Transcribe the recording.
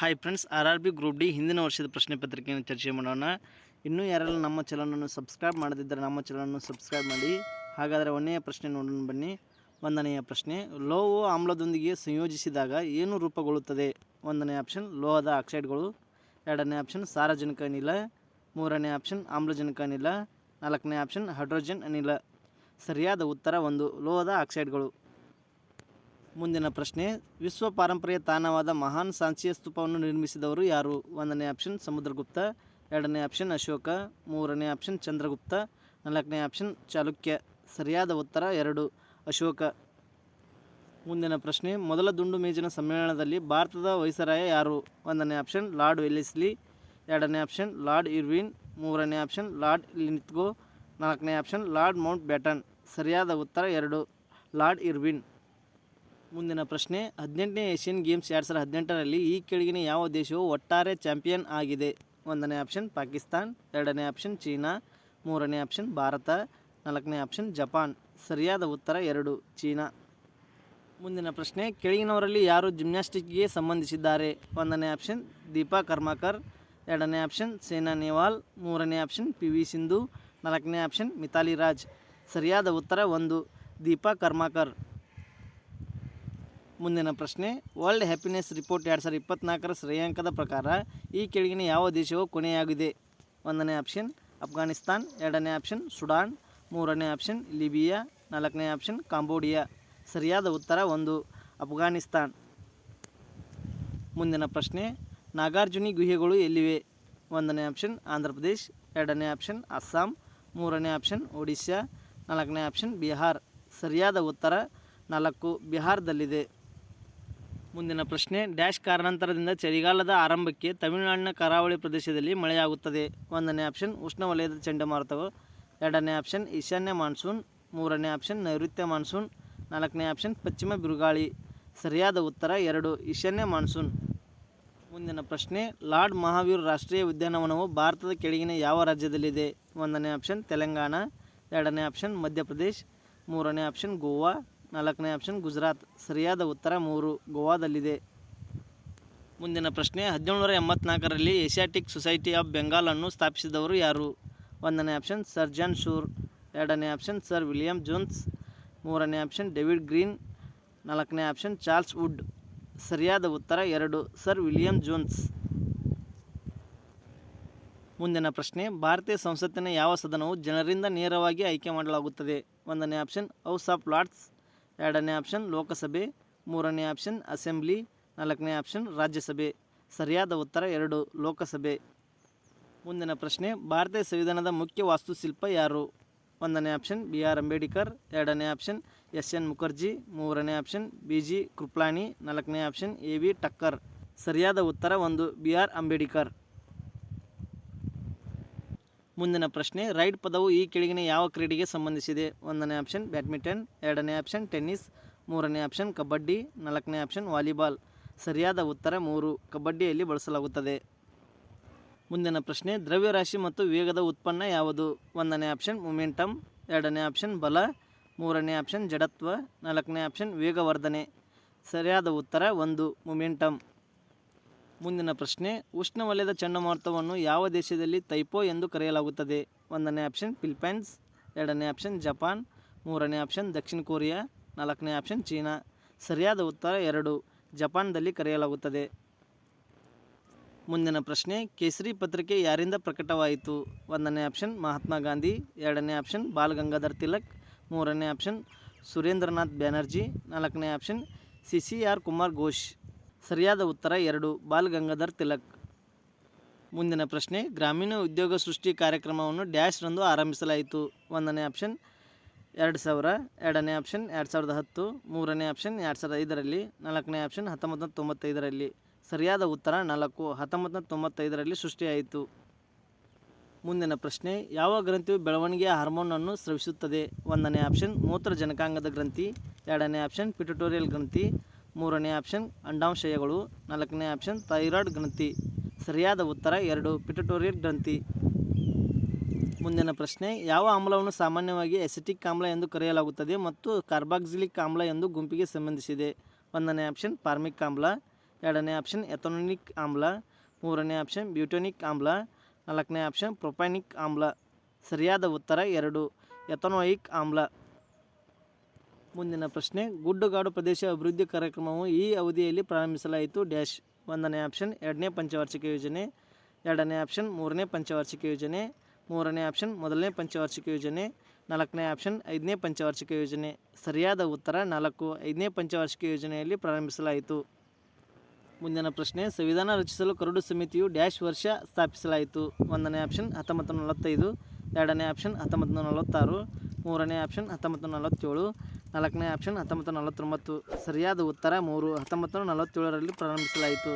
Hi friends R R B group D ಹಿಂದಿನ ವರ್ಷದ ಪ್ರಶ್ನೆ ಪತ್ರಿಕೆಯನ್ನು ಚರ್ಚೆ ಮಾಡೋಣ. ಇನ್ನೂ ಯಾರೆಲ್ಲ ನಮ್ಮ ಚಾನಲನ್ನು ಸಬ್ಸ್ಕ್ರೈಬ್ ಮಾಡದಿದ್ದರೆ ನಮ್ಮ ಚಾನಲನ್ನು ಸಬ್ಸ್ಕ್ರೈಬ್ ಮಾಡಿ. ಹಾಗಾದರೆ ಒಂದನೆಯ ಪ್ರಶ್ನೆ ನೋಡೋಣ ಬನ್ನಿ. ಒಂದನೆಯ ಪ್ರಶ್ನೆ, ಲೋಹವು ಆಮ್ಲದೊಂದಿಗೆ ಸಂಯೋಜಿಸಿದಾಗ ಏನು ರೂಪುಗೊಳ್ಳುತ್ತದೆ? ಒಂದನೇ ಆಪ್ಷನ್ ಲೋಹದ ಆಕ್ಸೈಡ್ಗಳು ಎರಡನೇ ಆಪ್ಷನ್ ಸಾರಜನಕ ಅನಿಲ. ಮೂರನೇ ಆಪ್ಷನ್ ಆಮ್ಲಜನಕ ಅನಿಲ. ನಾಲ್ಕನೇ ಆಪ್ಷನ್ ಹೈಡ್ರೋಜನ್ ಅನಿಲ. ಸರಿಯಾದ ಉತ್ತರ ಒಂದು, ಲೋಹದ ಆಕ್ಸೈಡ್ಗಳು ಮುಂದಿನ ಪ್ರಶ್ನೆ. ವಿಶ್ವ ಪಾರಂಪರ್ಯ ತಾಣವಾದ ಮಹಾನ್ ಸಾಂಚಿಯ ಸ್ತೂಪವನ್ನು ನಿರ್ಮಿಸಿದವರು ಯಾರು? ಒಂದನೇ ಆಪ್ಷನ್ ಸಮುದ್ರಗುಪ್ತ, ಎರಡನೇ ಆಪ್ಷನ್ ಅಶೋಕ, ಮೂರನೇ ಆಪ್ಷನ್ ಚಂದ್ರಗುಪ್ತ, ನಾಲ್ಕನೇ ಆಪ್ಷನ್ ಚಾಲುಕ್ಯ. ಸರಿಯಾದ ಉತ್ತರ ಎರಡು, ಅಶೋಕ. ಮುಂದಿನ ಪ್ರಶ್ನೆ. ಮೊದಲ ದುಂಡು ಮೇಜಿನ ಸಮ್ಮೇಳನದಲ್ಲಿ ಭಾರತದ ವೈಸರಾಯ ಯಾರು? ಒಂದನೇ ಆಪ್ಷನ್ ಲಾರ್ಡ್ ವೆಲ್ಲಿಸ್ಲಿ ಎರಡನೇ ಆಪ್ಷನ್ ಲಾರ್ಡ್ ಇರ್ವಿನ್, ಮೂರನೇ ಆಪ್ಷನ್ ಲಾರ್ಡ್ ಲಿನಿತ್ಗೋ, ನಾಲ್ಕನೇ ಆಪ್ಷನ್ ಲಾರ್ಡ್ ಮೌಂಟ್ ಬ್ಯಾಟನ್. ಸರಿಯಾದ ಉತ್ತರ ಎರಡು, ಲಾರ್ಡ್ ಇರ್ವಿನ್. ಮುಂದಿನ ಪ್ರಶ್ನೆ, ಹದಿನೆಂಟನೇ ಏಷ್ಯನ್ ಗೇಮ್ಸ್ ಎರಡು ಸಾವಿರದ ಹದಿನೆಂಟರಲ್ಲಿ ಈ ಕೆಳಗಿನ ಯಾವ ದೇಶವು ಒಟ್ಟಾರೆ ಚಾಂಪಿಯನ್ ಆಗಿದೆ? ಒಂದನೇ ಆಪ್ಷನ್ ಪಾಕಿಸ್ತಾನ್, ಎರಡನೇ ಆಪ್ಷನ್ ಚೀನಾ, ಮೂರನೇ ಆಪ್ಷನ್ ಭಾರತ, ನಾಲ್ಕನೇ ಆಪ್ಷನ್ ಜಪಾನ್. ಸರಿಯಾದ ಉತ್ತರ ಎರಡು, ಚೀನಾ. ಮುಂದಿನ ಪ್ರಶ್ನೆ, ಕೆಳಗಿನವರಲ್ಲಿ ಯಾರು ಜಿಮ್ನಾಸ್ಟಿಕ್ಗೆ ಸಂಬಂಧಿಸಿದ್ದಾರೆ? ಒಂದನೇ ಆಪ್ಷನ್ ದೀಪಾ ಕರ್ಮಾಕರ್, ಎರಡನೇ ಆಪ್ಷನ್ ಸೇನಾ ನೆಹ್ವಾಲ್, ಮೂರನೇ ಆಪ್ಷನ್ ಪಿ ವಿ ಸಿಂಧು, ನಾಲ್ಕನೇ ಆಪ್ಷನ್ ಮಿತಾಲಿ ರಾಜ್. ಸರಿಯಾದ ಉತ್ತರ ಒಂದು, ದೀಪಾ ಕರ್ಮಾಕರ್. ಮುಂದಿನ ಪ್ರಶ್ನೆ ವರ್ಲ್ಡ್ ಹ್ಯಾಪಿನೆಸ್ ರಿಪೋರ್ಟ್ ಎರಡು ಸಾವಿರದ ಇಪ್ಪತ್ನಾಲ್ಕರ ಶ್ರೇಯಾಂಕದ ಪ್ರಕಾರ ಈ ಕೆಳಗಿನ ಯಾವ ದೇಶವು ಕೊನೆಯಾಗಿದೆ? ಒಂದನೇ ಆಪ್ಷನ್ ಅಫ್ಘಾನಿಸ್ತಾನ್ ಎರಡನೇ ಆಪ್ಷನ್ ಸುಡಾನ್ ಮೂರನೇ ಆಪ್ಷನ್ ಲಿಬಿಯಾ ನಾಲ್ಕನೇ ಆಪ್ಷನ್ ಕಾಂಬೋಡಿಯಾ ಸರಿಯಾದ ಉತ್ತರ ಒಂದು ಅಫ್ಘಾನಿಸ್ತಾನ್ ಮುಂದಿನ ಪ್ರಶ್ನೆ, ನಾಗಾರ್ಜುನಿ ಗುಹೆಗಳು ಎಲ್ಲಿವೆ? ಒಂದನೇ ಆಪ್ಷನ್ ಆಂಧ್ರ ಪ್ರದೇಶ್, ಎರಡನೇ ಆಪ್ಷನ್ ಅಸ್ಸಾಂ, ಮೂರನೇ ಆಪ್ಷನ್ ಒಡಿಶಾ, ನಾಲ್ಕನೇ ಆಪ್ಷನ್ ಬಿಹಾರ್. ಸರಿಯಾದ ಉತ್ತರ ನಾಲ್ಕು, ಬಿಹಾರದಲ್ಲಿದೆ. ಮುಂದಿನ ಪ್ರಶ್ನೆ, ಡ್ಯಾಶ್ ಕಾರಣಾಂತರದಿಂದ ಚಳಿಗಾಲದ ಆರಂಭಕ್ಕೆ ತಮಿಳುನಾಡಿನ ಕರಾವಳಿ ಪ್ರದೇಶದಲ್ಲಿ ಮಳೆಯಾಗುತ್ತದೆ. ಒಂದನೇ ಆಪ್ಷನ್ ಉಷ್ಣವಲಯದ ಚಂಡಮಾರುತಗಳು. ಎರಡನೇ ಆಪ್ಷನ್, ಈಶಾನ್ಯ ಮಾನ್ಸೂನ್. ಮೂರನೇ ಆಪ್ಷನ್, ನೈಋತ್ಯ ಮಾನ್ಸೂನ್. ನಾಲ್ಕನೇ ಆಪ್ಷನ್, ಪಶ್ಚಿಮ ಬಿರುಗಾಳಿ. ಸರಿಯಾದ ಉತ್ತರ ಎರಡು, ಈಶಾನ್ಯ ಮಾನ್ಸೂನ್. ಮುಂದಿನ ಪ್ರಶ್ನೆ, ಲಾರ್ಡ್ ಮಹಾವೀರ್ ರಾಷ್ಟ್ರೀಯ ಉದ್ಯಾನವನವು ಭಾರತದ ಕೆಳಗಿನ ಯಾವ ರಾಜ್ಯದಲ್ಲಿದೆ? ಒಂದನೇ ಆಪ್ಷನ್, ತೆಲಂಗಾಣ. ಎರಡನೇ ಆಪ್ಷನ್, ಮಧ್ಯಪ್ರದೇಶ್. ಮೂರನೇ ಆಪ್ಷನ್, ಗೋವಾ. ನಾಲ್ಕನೇ ಆಪ್ಷನ್ ಗುಜರಾತ್. ಸರಿಯಾದ ಉತ್ತರ ಮೂರು, ಗೋವಾದಲ್ಲಿದೆ. ಮುಂದಿನ ಪ್ರಶ್ನೆ, ಹದಿನೇಳುನೂರ ಎಂಬತ್ನಾಲ್ಕರಲ್ಲಿ ಏಷ್ಯಾಟಿಕ್ ಸೊಸೈಟಿ ಆಫ್ ಬೆಂಗಾಲನ್ನು ಸ್ಥಾಪಿಸಿದವರು ಯಾರು? ಒಂದನೇ ಆಪ್ಷನ್ ಸರ್ ಜಾನ್ ಶೂರ್ ಎರಡನೇ ಆಪ್ಷನ್ ಸರ್ ವಿಲಿಯಂ ಜೋನ್ಸ್ ಮೂರನೇ ಆಪ್ಷನ್ ಡೇವಿಡ್ ಗ್ರೀನ್ ನಾಲ್ಕನೇ ಆಪ್ಷನ್ ಚಾರ್ಲ್ಸ್ ವುಡ್ ಸರಿಯಾದ ಉತ್ತರ ಎರಡು ಸರ್ ವಿಲಿಯಂ ಜೋನ್ಸ್ ಮುಂದಿನ ಪ್ರಶ್ನೆ, ಭಾರತೀಯ ಸಂಸತ್ತಿನ ಯಾವ ಸದನವು ಜನರಿಂದ ನೇರವಾಗಿ ಆಯ್ಕೆ ಮಾಡಲಾಗುತ್ತದೆ? ಒಂದನೇ ಆಪ್ಷನ್ ಹೌಸ್ ಆಫ್ ಲಾರ್ಡ್ಸ್ ಎರಡನೇ ಆಪ್ಷನ್ ಲೋಕಸಭೆ, ಮೂರನೇ ಆಪ್ಷನ್ ಅಸೆಂಬ್ಲಿ, ನಾಲ್ಕನೇ ಆಪ್ಷನ್ ರಾಜ್ಯಸಭೆ. ಸರಿಯಾದ ಉತ್ತರ ಎರಡು, ಲೋಕಸಭೆ. ಮುಂದಿನ ಪ್ರಶ್ನೆ, ಭಾರತೀಯ ಸಂವಿಧಾನದ ಮುಖ್ಯ ವಾಸ್ತುಶಿಲ್ಪ ಯಾರು? ಒಂದನೇ ಆಪ್ಷನ್ ಬಿ ಆರ್ ಅಂಬೇಡ್ಕರ್, ಎರಡನೇ ಆಪ್ಷನ್ ಎಸ್ ಎನ್ ಮುಖರ್ಜಿ, ಮೂರನೇ ಆಪ್ಷನ್ ಬಿ ಜಿ ಕೃಪ್ಲಾನಿ ನಾಲ್ಕನೇ ಆಪ್ಷನ್ ಎ ವಿ ಟಕ್ಕರ್. ಸರಿಯಾದ ಉತ್ತರ ಒಂದು, ಬಿ ಆರ್ ಅಂಬೇಡ್ಕರ್. ಮುಂದಿನ ಪ್ರಶ್ನೆ, ರೈಡ್ ಪದವು ಈ ಕೆಳಗಿನ ಯಾವ ಕ್ರೀಡೆಗೆ ಸಂಬಂಧಿಸಿದೆ? ಒಂದನೇ ಆಪ್ಷನ್, ಬ್ಯಾಡ್ಮಿಂಟನ್, ಎರಡನೇ ಆಪ್ಷನ್, ಟೆನ್ನಿಸ್, ಮೂರನೇ ಆಪ್ಷನ್, ಕಬಡ್ಡಿ, ನಾಲ್ಕನೇ ಆಪ್ಷನ್, ವಾಲಿಬಾಲ್. ಸರಿಯಾದ ಉತ್ತರ ಮೂರು. ಕಬಡ್ಡಿಯಲ್ಲಿ ಬಳಸಲಾಗುತ್ತದೆ. ಮುಂದಿನ ಪ್ರಶ್ನೆ, ದ್ರವ್ಯರಾಶಿ ಮತ್ತು ವೇಗದ ಉತ್ಪನ್ನ ಯಾವುದು? ಒಂದನೇ ಆಪ್ಷನ್, ಮೊಮೆಂಟಮ್, ಎರಡನೇ ಆಪ್ಷನ್, ಬಲ, ಮೂರನೇ ಆಪ್ಷನ್, ಜಡತ್ವ, ನಾಲ್ಕನೇ ಆಪ್ಷನ್, ವೇಗವರ್ಧನೆ. ಸರಿಯಾದ ಉತ್ತರ ಒಂದು. ಮೊಮೆಂಟಮ್. ಮುಂದಿನ ಪ್ರಶ್ನೆ, ಉಷ್ಣವಲಯದ ಚಂಡಮಾರುತವನ್ನು ಯಾವ ದೇಶದಲ್ಲಿ ತೈಪೋ ಎಂದು ಕರೆಯಲಾಗುತ್ತದೆ? ಒಂದನೇ ಆಪ್ಷನ್ ಫಿಲಿಪೈನ್ಸ್ ಎರಡನೇ ಆಪ್ಷನ್ ಜಪಾನ್, ಮೂರನೇ ಆಪ್ಷನ್ ದಕ್ಷಿಣ ಕೊರಿಯಾ, ನಾಲ್ಕನೇ ಆಪ್ಷನ್ ಚೀನಾ. ಸರಿಯಾದ ಉತ್ತರ ಎರಡು, ಜಪಾನ್ದಲ್ಲಿ ಕರೆಯಲಾಗುತ್ತದೆ. ಮುಂದಿನ ಪ್ರಶ್ನೆ, ಕೇಸರಿ ಪತ್ರಿಕೆ ಯಾರಿಂದ ಪ್ರಕಟವಾಯಿತು? ಒಂದನೇ ಆಪ್ಷನ್ ಮಹಾತ್ಮ ಗಾಂಧಿ, ಎರಡನೇ ಆಪ್ಷನ್ ಬಾಲ್ ಗಂಗಾಧರ್ ತಿಲಕ್, ಮೂರನೇ ಆಪ್ಷನ್ ಸುರೇಂದ್ರನಾಥ್ ಬ್ಯಾನರ್ಜಿ, ನಾಲ್ಕನೇ option C C R Kumar Ghosh. ಸರಿಯಾದ ಉತ್ತರ ಎರಡು. ಬಾಲ್ ಗಂಗಾಧರ್ ತಿಲಕ್. ಮುಂದಿನ ಪ್ರಶ್ನೆ, ಗ್ರಾಮೀಣ ಉದ್ಯೋಗ ಸೃಷ್ಟಿ ಕಾರ್ಯಕ್ರಮವನ್ನು ಡ್ಯಾಶ್ ರಂದು ಆರಂಭಿಸಲಾಯಿತು. ಒಂದನೇ ಆಪ್ಷನ್, ಎರಡು ಸಾವಿರ, ಎರಡನೇ ಆಪ್ಷನ್, ಎರಡು ಸಾವಿರದ ಹತ್ತು, ಮೂರನೇ ಆಪ್ಷನ್, ಎರಡು ಸಾವಿರದ ಐದರಲ್ಲಿ, ನಾಲ್ಕನೇ ಆಪ್ಷನ್ ಹತ್ತೊಂಬತ್ತು ನೂರ ತೊಂಬತ್ತೈದರಲ್ಲಿ. ಸರಿಯಾದ ಉತ್ತರ ನಾಲ್ಕು ಹತ್ತೊಂಬತ್ತು ನೂರ ತೊಂಬತ್ತೈದರಲ್ಲಿ ಸೃಷ್ಟಿಯಾಯಿತು. ಮುಂದಿನ ಪ್ರಶ್ನೆ, ಯಾವ ಗ್ರಂಥಿಯು ಬೆಳವಣಿಗೆಯ ಹಾರ್ಮೋನನ್ನು ಸ್ರವಿಸುತ್ತದೆ? ಒಂದನೇ ಆಪ್ಷನ್ ಮೂತ್ರಜನಕಾಂಗದ ಗ್ರಂಥಿ, ಎರಡನೇ ಆಪ್ಷನ್ ಪಿಟುಟೋರಿಯಲ್ ಗ್ರಂಥಿ ಮೂರನೇ ಆಪ್ಷನ್ ಅಂಡಾಂಶಯಗಳು ನಾಲ್ಕನೇ ಆಪ್ಷನ್ ಥೈರಾಯ್ಡ್ ಗ್ರಂಥಿ. ಸರಿಯಾದ ಉತ್ತರ ಎರಡು, ಪಿಟಟೋರಿಯಲ್ ಗ್ರಂಥಿ. ಮುಂದಿನ ಪ್ರಶ್ನೆ, ಯಾವ ಆಮ್ಲವನ್ನು ಸಾಮಾನ್ಯವಾಗಿ ಎಸಿಟಿಕ್ ಆಮ್ಲ ಎಂದು ಕರೆಯಲಾಗುತ್ತದೆ ಮತ್ತು ಕಾರ್ಬಾಕ್ಸಿಲಿಕ್ ಆಮ್ಲ ಎಂದು ಗುಂಪಿಗೆ ಸಂಬಂಧಿಸಿದೆ? ಒಂದನೇ ಆಪ್ಷನ್ ಫಾರ್ಮಿಕ್ ಆಮ್ಲ, ಎರಡನೇ ಆಪ್ಷನ್ ಎಥನೋನಿಕ್ ಆಮ್ಲ, ಮೂರನೇ ಆಪ್ಷನ್ ಬ್ಯೂಟೋನಿಕ್ ಆಮ್ಲ, ನಾಲ್ಕನೇ ಆಪ್ಷನ್ ಪ್ರೊಪೈನಿಕ್ ಆಮ್ಲ. ಸರಿಯಾದ ಉತ್ತರ ಎರಡು, ಎಥನೋಯಿಕ್ ಆಮ್ಲ. ಮುಂದಿನ ಪ್ರಶ್ನೆ, ಗುಡ್ಡಗಾಡು ಪ್ರದೇಶ ಅಭಿವೃದ್ಧಿ ಕಾರ್ಯಕ್ರಮವು ಈ ಅವಧಿಯಲ್ಲಿ ಪ್ರಾರಂಭಿಸಲಾಯಿತು. ಡ್ಯಾಶ್ ಒಂದನೇ ಆಪ್ಷನ್, ಎರಡನೇ ಪಂಚವಾರ್ಷಿಕ ಯೋಜನೆ, ಎರಡನೇ ಆಪ್ಷನ್, ಮೂರನೇ ಪಂಚವಾರ್ಷಿಕ ಯೋಜನೆ, ಮೂರನೇ ಆಪ್ಷನ್, ಮೊದಲನೇ ಪಂಚವಾರ್ಷಿಕ ಯೋಜನೆ, ನಾಲ್ಕನೇ ಆಪ್ಷನ್, ಐದನೇ ಪಂಚವಾರ್ಷಿಕ ಯೋಜನೆ. ಸರಿಯಾದ ಉತ್ತರ, ನಾಲ್ಕು, ಐದನೇ ಪಂಚವಾರ್ಷಿಕ ಯೋಜನೆಯಲ್ಲಿ ಪ್ರಾರಂಭಿಸಲಾಯಿತು. ಮುಂದಿನ ಪ್ರಶ್ನೆ, ಸಂವಿಧಾನ ರಚಿಸಲು ಕರಡು ಸಮಿತಿಯು ಡ್ಯಾಶ್ ವರ್ಷ ಸ್ಥಾಪಿಸಲಾಯಿತು. ಒಂದನೇ ಆಪ್ಷನ್, ಹತ್ತೊಂಬತ್ತು ನಲವತ್ತೈದು, ಎರಡನೇ ಆಪ್ಷನ್, ಹತ್ತೊಂಬತ್ತು ನಲವತ್ತಾರು, ಮೂರನೇ ಆಪ್ಷನ್, ಹತ್ತೊಂಬತ್ತು ನಲವತ್ತೇಳು ನಾಲ್ಕನೇ ಆಪ್ಷನ್ ಹತ್ತೊಂಬತ್ತು ನಲವತ್ತೊಂಬತ್ತು. ಸರಿಯಾದ ಉತ್ತರ ಮೂರು. ಹತ್ತೊಂಬತ್ತು ನಲವತ್ತೇಳರಲ್ಲಿ ಪ್ರಾರಂಭಿಸಲಾಯಿತು.